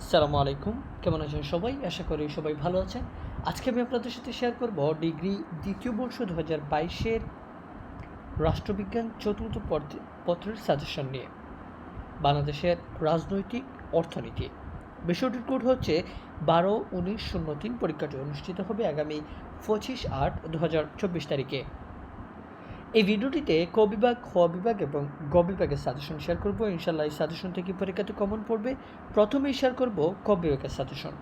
সালামু আলাইকুম। কেমন আছেন সবাই? আশা করি সবাই ভালো আছেন। আজকে আমি আপনাদের সাথে শেয়ার করব ডিগ্রি দ্বিতীয় বর্ষ দু হাজার বাইশের রাষ্ট্রবিজ্ঞান চতুর্থ পত্র- পত্রের সাজেশন নিয়ে। বাংলাদেশের রাজনৈতিক অর্থনীতি। বিষয়টির কোড হচ্ছে বারো উনিশ শূন্য তিন। পরীক্ষাটি অনুষ্ঠিত হবে আগামী পঁচিশ আট দু হাজার চব্বিশ তারিখে। এই ভিডিওটিতে ক বিভাগ খ বিভাগ এবং গ বিভাগের সাজেশন শেয়ার করব। ইনশাল্লাহ এই সাজেশন থেকে পরীক্ষাতে কমন পড়বে। প্রথমেই শেয়ার করব ক বিভাগের সাজেশন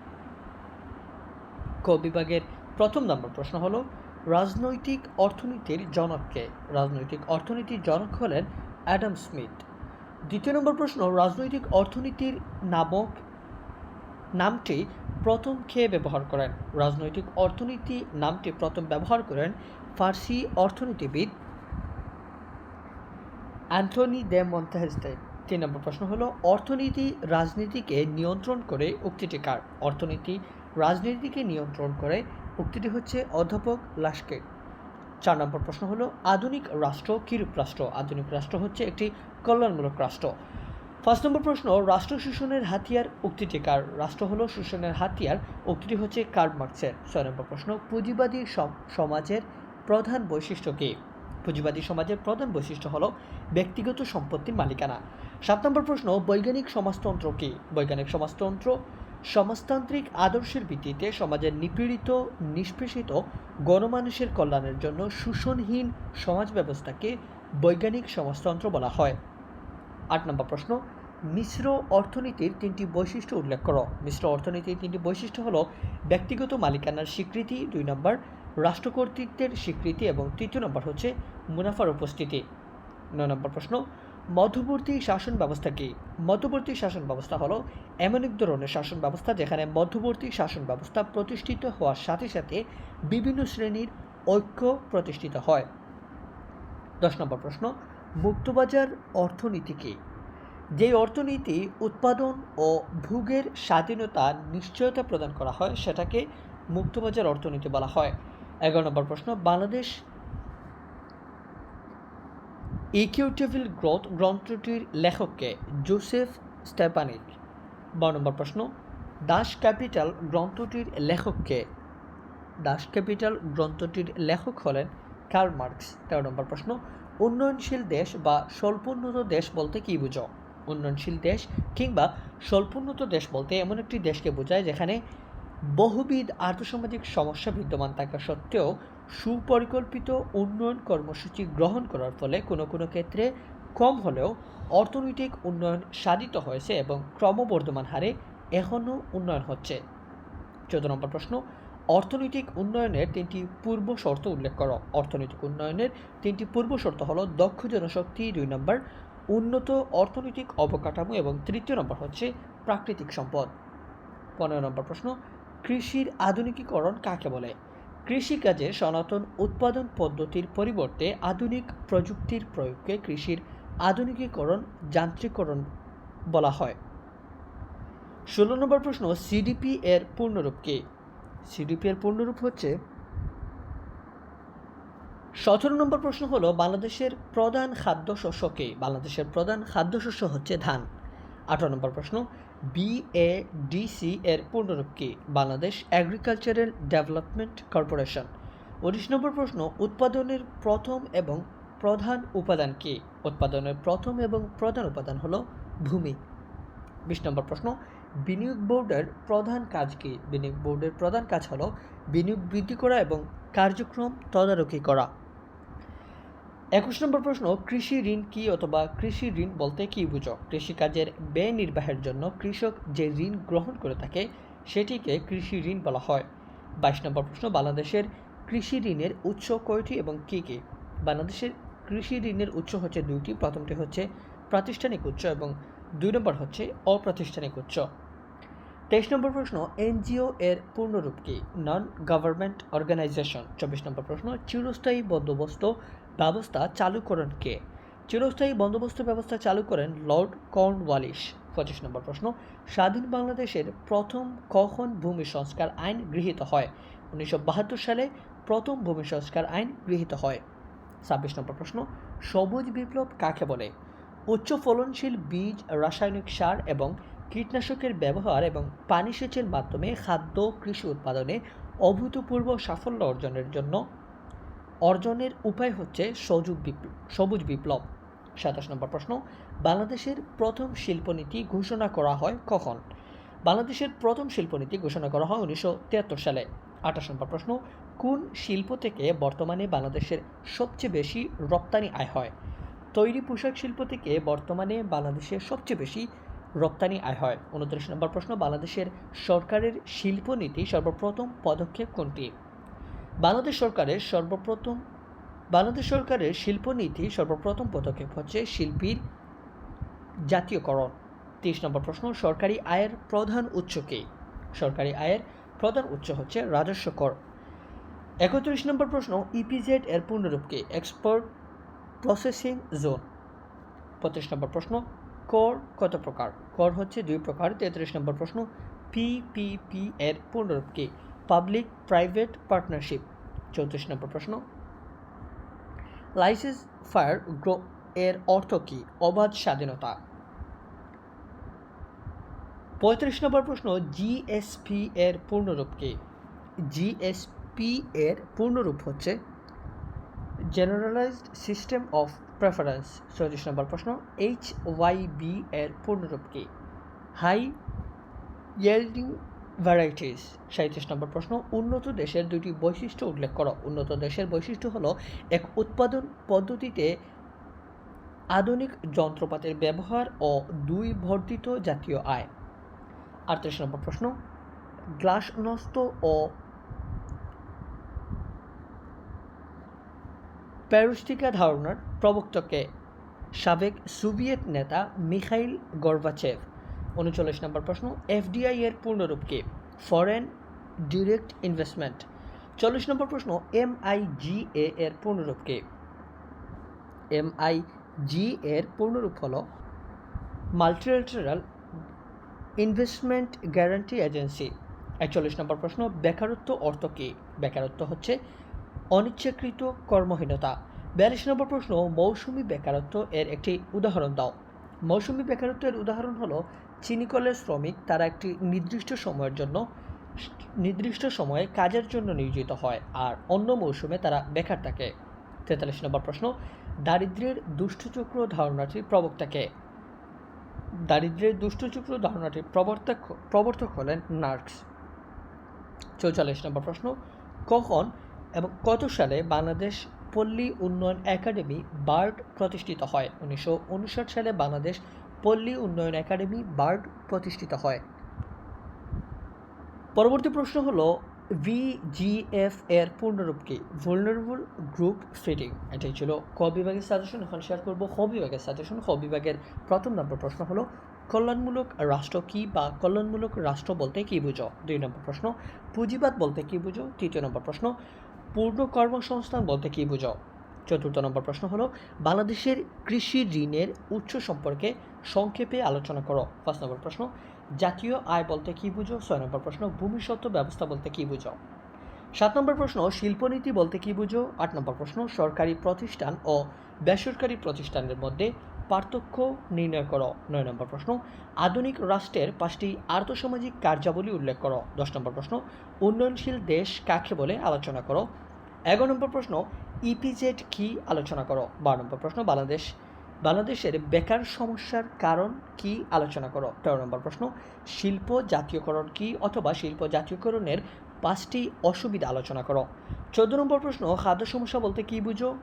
ক বিভাগের প্রথম নম্বর প্রশ্ন হলো, রাজনৈতিক অর্থনীতির জনককে রাজনৈতিক অর্থনীতির জনক হলেন অ্যাডাম স্মিথ। দ্বিতীয় নম্বর প্রশ্ন, রাজনৈতিক অর্থনীতির নামক নামটি প্রথম খেয়ে ব্যবহার করেন? রাজনৈতিক অর্থনীতি নামটি প্রথম ব্যবহার করেন ফার্সি অর্থনীতিবিদ অ্যান্থনি দে মন্তাহেস্টে তিন নম্বর প্রশ্ন হলো, অর্থনীতি, রাজনীতিকে নিয়ন্ত্রণ করে উক্তিটি কার? অর্থনীতি, রাজনীতিকে নিয়ন্ত্রণ করে উক্তিটি হচ্ছে অধ্যাপক লাস্কে। চার নম্বর প্রশ্ন হলো, আধুনিক রাষ্ট্র কিরূপ রাষ্ট্র? আধুনিক রাষ্ট্র হচ্ছে একটি কল্যাণমূলক রাষ্ট্র। ফার্স্ট নম্বর প্রশ্ন, রাষ্ট্র শোষণের হাতিয়ার উক্তিটি কার? রাষ্ট্র হলো শোষণের হাতিয়ার, উক্তিটি হচ্ছে কার্ল মার্কসের। ছয় নম্বর প্রশ্ন, পুঁজিবাদী সম- সমাজের প্রধান বৈশিষ্ট্য কী? পুঁজিবাদী সমাজের প্রধান বৈশিষ্ট্য হলো ব্যক্তিগত সম্পত্তির মালিকানা। সাত নম্বর প্রশ্ন, বৈজ্ঞানিক সমাজতন্ত্র কী? বৈজ্ঞানিক সমাজতন্ত্র সমাজতান্ত্রিক আদর্শের ভিত্তিতে সমাজের নিপীড়িত, নিষ্পেষিত, গণমানুষের কল্যাণের জন্য শোষণহীন সমাজ ব্যবস্থাকে বৈজ্ঞানিক সমাজতন্ত্র বলা হয়। আট নম্বর প্রশ্ন, মিশ্র অর্থনীতির তিনটি বৈশিষ্ট্য উল্লেখ করো। মিশ্র অর্থনীতির তিনটি বৈশিষ্ট্য হলো ব্যক্তিগত মালিকানার স্বীকৃতি, দুই নম্বর রাষ্ট্র কর্তৃত্বের স্বীকৃতি এবং তৃতীয় নম্বর হচ্ছে মুনাফার উপস্থিতি। নয় নম্বর প্রশ্ন, মধ্যবর্তী শাসন ব্যবস্থা কী? মধ্যবর্তী শাসন ব্যবস্থা হলো এমন এক ধরনের শাসন ব্যবস্থা যেখানে মধ্যবর্তী শাসন ব্যবস্থা প্রতিষ্ঠিত হওয়ার সাথে সাথে বিভিন্ন শ্রেণির ঐক্য প্রতিষ্ঠিত হয়। দশ নম্বর প্রশ্ন, মুক্তবাজার অর্থনীতি কী? যে অর্থনীতি উৎপাদন ও ভোগের স্বাধীনতা নিশ্চয়তা প্রদান করা হয়, সেটাকে মুক্তবাজার অর্থনীতি বলা হয়। এগারো নম্বর প্রশ্ন, বাংলাদেশ ইকিউটেবল গ্রোথ গ্রন্থটির লেখককে জোসেফ স্টেপানিক বারো নম্বর প্রশ্ন, দাস ক্যাপিটাল গ্রন্থটির লেখককে, দাস ক্যাপিটাল গ্রন্থটির লেখক হলেন কার্ল মার্কস। তেরো নম্বর প্রশ্ন, উন্নয়নশীল দেশ বা স্বল্পোন্নত দেশ বলতে কী বুঝো? উন্নয়নশীল দেশ কিংবা স্বল্পোন্নত দেশ বলতে এমন একটি দেশকে বোঝায় যেখানে বহুবিধ আর্থসামাজিক সমস্যা বিদ্যমান থাকা সত্ত্বেও সুপরিকল্পিত উন্নয়ন কর্মসূচি গ্রহণ করার ফলে কোনো কোনো ক্ষেত্রে কম হলেও অর্থনৈতিক উন্নয়ন সাধিত হয়েছে এবং ক্রমবর্ধমান হারে এখনও উন্নয়ন হচ্ছে। চোদ্দ নম্বর প্রশ্ন, অর্থনৈতিক উন্নয়নের তিনটি পূর্ব শর্ত উল্লেখ করো। অর্থনৈতিক উন্নয়নের তিনটি পূর্ব শর্ত হলো দক্ষ জনশক্তি দুই নম্বর, উন্নত অর্থনৈতিক অবকাঠামো এবং তৃতীয় নম্বর হচ্ছে প্রাকৃতিক সম্পদ। পনেরো নম্বর প্রশ্ন কৃষির আধুনিকীকরণ কাকে বলে? কৃষিকাজে সনাতন উৎপাদন পদ্ধতির পরিবর্তে আধুনিক প্রযুক্তির প্রয়োগকে কৃষির আধুনিকীকরণ যান্ত্রিকরণ বলা হয়। ষোলো নম্বর প্রশ্ন সিডিপি এর পূর্ণরূপ কি? সিডিপি এর পূর্ণরূপ হচ্ছে সতেরো নম্বর প্রশ্ন হলো, বাংলাদেশের প্রধান খাদ্যশস্য কে? বাংলাদেশের প্রধান খাদ্যশস্য হচ্ছে ধান। আঠারো নম্বর প্রশ্ন বিএডিসি এর পূর্ণরূপ কি বাংলাদেশ এগ্রিকালচারাল ডেভেলপমেন্ট কর্পোরেশন উনিশ নম্বর প্রশ্ন, উৎপাদনের প্রথম এবং প্রধান উপাদান কি? উৎপাদনের প্রথম এবং প্রধান উপাদান হলো ভূমি। বিশ নম্বর প্রশ্ন, বিনিয়োগ বোর্ডের প্রধান কাজ কি? বিনিয়োগ বোর্ডের প্রধান কাজ হলো বিনিয়োগ বৃদ্ধি করা এবং কার্যক্রম তদারকি করা। একুশ নম্বর প্রশ্ন, কৃষি ঋণ কি অথবা কৃষি ঋণ বলতে কী বুঝো? কৃষিকাজের ব্যয় নির্বাহের জন্য কৃষক যে ঋণ গ্রহণ করে থাকে, সেটিকে কৃষি ঋণ বলা হয়। বাইশ নম্বর প্রশ্ন, বাংলাদেশের কৃষি ঋণের উৎস কয়টি এবং কী কী? বাংলাদেশের কৃষি ঋণের উৎস হচ্ছে দুইটি। প্রথমটি হচ্ছে প্রাতিষ্ঠানিক উৎস এবং দুই নম্বর হচ্ছে অপ্রাতিষ্ঠানিক উৎস। তেইশ নম্বর প্রশ্ন, এনজিও এর পূর্ণরূপ কি? Non government organisation. চব্বিশ নম্বর প্রশ্ন, চিরস্থায়ী বন্দোবস্ত ব্যবস্থা চালু করেন কে? চিরস্থায়ী বন্দোবস্ত ব্যবস্থা চালু করেন লর্ড কর্নওয়ালিস পঁচিশ নম্বর প্রশ্ন, স্বাধীন বাংলাদেশের প্রথম কখন ভূমি সংস্কার আইন গৃহীত হয়? উনিশশো বাহাত্তর সালে প্রথম ভূমি সংস্কার আইন গৃহীত হয়। ছাব্বিশ নম্বর প্রশ্ন, সবুজ বিপ্লব কাকে বলে? উচ্চ ফলনশীল বীজ, রাসায়নিক সার এবং কীটনাশকের ব্যবহার এবং পানি সেচের মাধ্যমে খাদ্য কৃষি উৎপাদনে অভূতপূর্ব সাফল্য অর্জনের জন্য অর্জনের উপায় হচ্ছে সজুগ বিপ্লব সবুজ বিপ্লব। সাতাশ নম্বর প্রশ্ন, বাংলাদেশের প্রথম শিল্পনীতি ঘোষণা করা হয় কখন? বাংলাদেশের প্রথম শিল্পনীতি ঘোষণা করা হয় উনিশশো তিয়াত্তর সালে। আঠাশ নম্বর প্রশ্ন, কোন শিল্প থেকে বর্তমানে বাংলাদেশের সবচেয়ে বেশি রপ্তানি আয় হয়? তৈরি পোশাক শিল্প থেকে বর্তমানে বাংলাদেশের সবচেয়ে বেশি রপ্তানি আয় হয়। উনত্রিশ নম্বর প্রশ্ন, বাংলাদেশের সরকারের শিল্পনীতি সর্বপ্রথম পদক্ষেপ কোনটি? বাংলাদেশ সরকারের সর্বপ্রথম, বাংলাদেশ সরকারের শিল্পনীতি সর্বপ্রথম পদক্ষেপ হচ্ছে শিল্পীর জাতীয়করণ। তেইশ নম্বর প্রশ্ন, সরকারি আয়ের প্রধান উৎস কী? সরকারি আয়ের প্রধান উৎস হচ্ছে রাজস্ব কর একত্রিশ নম্বর প্রশ্ন ইপিজেড এর পূর্ণরূপ কি? এক্সপোর্ট প্রসেসিং জোন পঁচিশ নম্বর প্রশ্ন, কর কত প্রকার? কর হচ্ছে দুই প্রকার। তেত্রিশ নম্বর প্রশ্ন পিপিপি এর পূর্ণরূপ কি? পাবলিক প্রাইভেট পার্টনারশিপ চৌত্রিশ নম্বর প্রশ্ন। লাইসেন্স ফায়ার গ্রো এর অর্থ কী? অবাধ স্বাধীনতা। পঁয়ত্রিশ নম্বর প্রশ্ন জিএসপি এর পূর্ণরূপ কি? জিএসপি এর পূর্ণরূপ হচ্ছে জেনারেলাইজড সিস্টেম অফ প্রেফারেন্স চৌত্রিশ নম্বর প্রশ্ন এইচ ওয়াই বি এর পূর্ণরূপ কি? হাই ইয়েল্ডিং ভ্যারাইটিস সাঁত্রিশ নম্বর প্রশ্ন, উন্নত দেশের দুটি বৈশিষ্ট্য উল্লেখ করো। উন্নত দেশের বৈশিষ্ট্য হলো এক উৎপাদন পদ্ধতিতে আধুনিক যন্ত্রপাতির ব্যবহার ও দুই বর্ধিত জাতীয় আয়। আটত্রিশ নম্বর প্রশ্ন গ্লাস গ্লাসনস্ত ও প্যারুস্টিকা ধারণার প্রবক্তকে সাবেক সোভিয়েত নেতা মিখাইল গর্বাচেভ উনচল্লিশ নম্বর প্রশ্ন, এফডিআই এর পূর্ণরূপ কি? ফরেন ডিরেক্ট ইনভেস্টমেন্ট চল্লিশ নম্বর প্রশ্ন এম আই জি এ এর পূর্ণরূপ কি? জি এর পূর্ণরূপ হল মাল্টিলেটারাল ইনভেস্টমেন্ট গ্যারান্টি এজেন্সি একচল্লিশ নম্বর প্রশ্ন, বেকারত্ব অর্থ কী? বেকারত্ব হচ্ছে অনিচ্ছাকৃত কর্মহীনতা। বিয়াল্লিশ নম্বর প্রশ্ন, মৌসুমি বেকারত্ব এর একটি উদাহরণ দাও। মৌসুমি বেকারত্বের উদাহরণ হলো চিনিকলের শ্রমিক তারা একটি নির্দিষ্ট সময়ের জন্য, নির্দিষ্ট সময়ে কাজের জন্য নিয়োজিত হয় আর অন্য মৌসুমে তারা বেকার থাকে। তেতাল্লিশ নম্বর প্রশ্ন দারিদ্র্যের দুষ্টচক্র ধারণাটির প্রবক্তাকে। দারিদ্র্যের দুষ্টচক্র ধারণাটির প্রবর্তক প্রবর্তক হলেন নার্কস। চৌচল্লিশ নম্বর প্রশ্ন, কখন এবং কত সালে বাংলাদেশ পল্লী উন্নয়ন একাডেমি বার্ড প্রতিষ্ঠিত হয়? উনিশশো উনষাট সালে বাংলাদেশ পল্লী উন্নয়ন একাডেমি, বার্ড প্রতিষ্ঠিত হয়। পরবর্তী প্রশ্ন হলো ভিজিএফ এর পূর্ণরূপ কি ভুলনারেবল গ্রুপ ফিটিং এটাই ছিল ক বিভাগের সাজেশন এখন শেয়ার করব খ বিভাগের সাজেশন খ বিভাগের প্রথম নম্বর প্রশ্ন হলো, কল্যাণমূলক রাষ্ট্র কি বা কল্যাণমূলক রাষ্ট্র বলতে কি বুঝো? দুই নম্বর প্রশ্ন, পুঁজিবাদ বলতে কি বুঝো? তৃতীয় নম্বর প্রশ্ন, পূর্ণ কর্মসংস্থান বলতে কি বুঝো? চতুর্থ নম্বর প্রশ্ন হলো, বাংলাদেশের কৃষি ঋণের উৎস সম্পর্কে সংক্ষেপে আলোচনা করো। পাঁচ নম্বর প্রশ্ন, জাতীয় আয় বলতে কি বুঝো? ছয় নম্বর প্রশ্ন ভূমিসত্ত্ব ব্যবস্থা বলতে কি বুঝো? সাত নম্বর প্রশ্ন, শিল্পনীতি বলতে কি বুঝো? আট নম্বর প্রশ্ন, সরকারি প্রতিষ্ঠান ও বেসরকারি প্রতিষ্ঠানের মধ্যে পার্থক্য নির্ণয় করো। নয় নম্বর প্রশ্ন, আধুনিক রাষ্ট্রের পাঁচটি আর্থসামাজিক কার্যাবলী উল্লেখ করো। দশ নম্বর প্রশ্ন, উন্নয়নশীল দেশ কাকে বলে আলোচনা করো? এগারো নম্বর প্রশ্ন ইপিজেড কি আলোচনা করো? বারো নম্বর প্রশ্ন, বাংলাদেশ, বাংলাদেশের বেকার সমস্যার কারণ কি আলোচনা করো? তেরো নম্বর প্রশ্ন, শিল্প জাতীয়করণ কি অথবা শিল্প জাতীয়করণের পাঁচটি অসুবিধা আলোচনা করো? চোদ্দ নম্বর প্রশ্ন, খাদ্য সমস্যা বলতে কি বুঝো?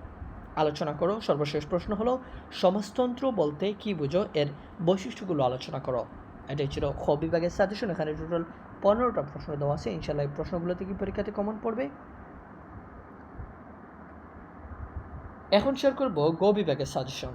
আলোচনা করো। সর্বশেষ প্রশ্ন হলো, সমাজতন্ত্র বলতে কি বুঝো? এর বৈশিষ্ট্যগুলো আলোচনা করো। এটাই ছিল খ বিভাগের সাজেশন এখানে টোটাল পনেরোটা প্রশ্ন দেওয়া আছে। ইনশাল্লাহ এই প্রশ্নগুলোতে কি পরীক্ষাতে কমন পড়বে? এখন শেয়ার করব গ বিভাগের সাজেশন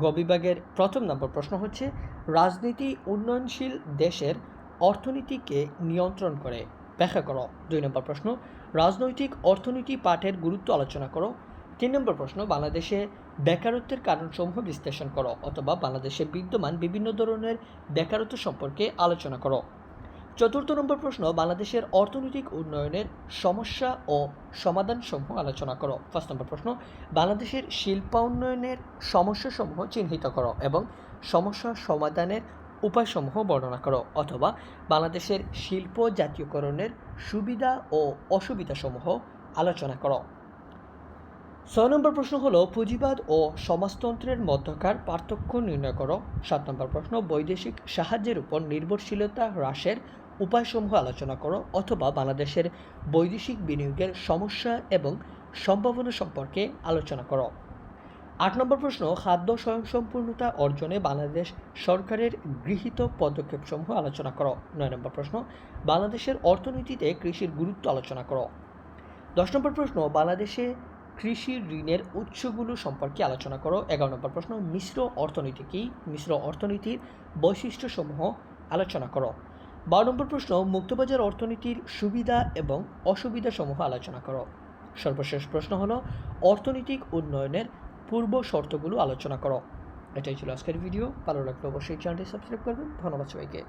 গ বিভাগের প্রথম নম্বর প্রশ্ন হচ্ছে, রাজনীতি উন্নয়নশীল দেশের অর্থনীতিকে নিয়ন্ত্রণ করে। ব্যাখ্যা করো। দুই নম্বর প্রশ্ন, রাজনৈতিক অর্থনীতি পাঠের গুরুত্ব আলোচনা করো। তিন নম্বর প্রশ্ন, বাংলাদেশে বেকারত্বের কারণসমূহ বিশ্লেষণ করো অথবা বাংলাদেশে বিদ্যমান বিভিন্ন ধরনের বেকারত্ব সম্পর্কে আলোচনা করো। চতুর্থ নম্বর প্রশ্ন, বাংলাদেশের অর্থনৈতিক উন্নয়নের সমস্যা ও সমাধানসমূহ আলোচনা করো। ফার্স্ট নম্বর প্রশ্ন, বাংলাদেশের শিল্পাউন্নয়নের সমস্যাসমূহ চিহ্নিত করো এবং সমস্যা সমাধানের উপায়সমূহ বর্ণনা করো, অথবা বাংলাদেশের শিল্প জাতীয়করণের সুবিধা ও অসুবিধাসমূহ আলোচনা করো। ছয় নম্বর প্রশ্ন হলো, পুঁজিবাদ ও সমাজতন্ত্রের মধ্যকার পার্থক্য নির্ণয় করো। সাত নম্বর প্রশ্ন, বৈদেশিক সাহায্যের উপর নির্ভরশীলতা হ্রাসের উপায়সমূহ আলোচনা করো অথবা বাংলাদেশের বৈদেশিক বিনিয়োগের সমস্যা এবং সম্ভাবনা সম্পর্কে আলোচনা করো। আট নম্বর প্রশ্ন, খাদ্য স্বয়ংসম্পূর্ণতা অর্জনে বাংলাদেশ সরকারের গৃহীত পদক্ষেপসমূহ আলোচনা করো। নয় নম্বর প্রশ্ন, বাংলাদেশের অর্থনীতিতে কৃষির গুরুত্ব আলোচনা করো। দশ নম্বর প্রশ্ন, বাংলাদেশে কৃষি ঋণের উৎসগুলো সম্পর্কে আলোচনা করো। এগারো নম্বর প্রশ্ন, মিশ্র অর্থনীতি কী? মিশ্র অর্থনীতির বৈশিষ্ট্যসমূহ আলোচনা করো। বারো নম্বর প্রশ্ন, মুক্তবাজার অর্থনীতির সুবিধা এবং অসুবিধা সমূহ আলোচনা করো। সর্বশেষ প্রশ্ন হলো, অর্থনৈতিক উন্নয়নের পূর্ব শর্তগুলো আলোচনা করো। এটাই ছিল আজকের ভিডিও। ভালো লাগলে অবশ্যই চ্যানেলটি সাবস্ক্রাইব করবেন। ধন্যবাদ সবাইকে।